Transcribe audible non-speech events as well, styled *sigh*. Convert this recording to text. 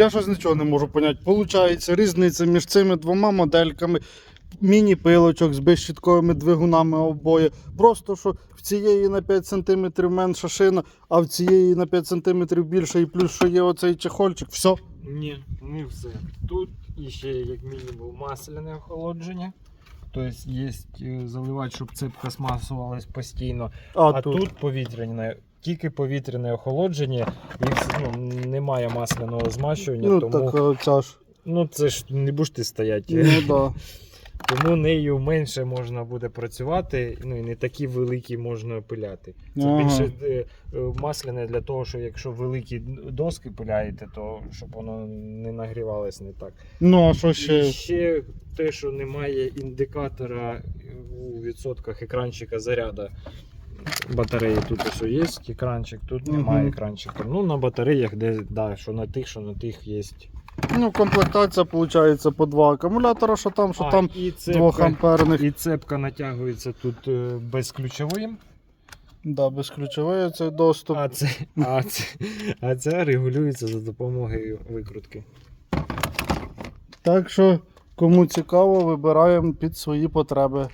Я щось нічого не можу поняти. Получається, різниця між цими двома модельками. Міні-пилочок з безщітковими двигунами обоє. Просто що в цієї на 5 см менша шина, а в цієї на 5 см більше, і плюс, що є оцей чехольчик. Все. Ні, не все. Тут іще як мінімум масляне охолодження. Тобто є е, заливач, щоб цепка смасувалась постійно. А, А, тут. тут, повітряне, тільки повітряне охолодження, і ну, немає масляного змащування, Ну тому так оця ж. ну, це ж не будеш ти стояти. Ну да. *laughs* Тому нею менше можна буде працювати, ну і не такі великі можна пиляти. Це Ага. більше е, е, масляне для того, що якщо великі доски пиляєте, то щоб воно не нагрівалось не так. Ну, а що І ще? ще те, що немає індикатора у відсотках екранчика заряду батареї. Тут ось є екранчик, тут немає екранчика. Ну, на батареях, де да, що на тих, що на тих є. Ну, комплектація виходить по два акумулятора, що там, що А, там і цепка, амперних. і цепка натягується тут е, безключовим. Да, безключовий цей доступ. А це, а, це, а це регулюється за допомогою викрутки. Так що, кому цікаво, вибираємо під свої потреби.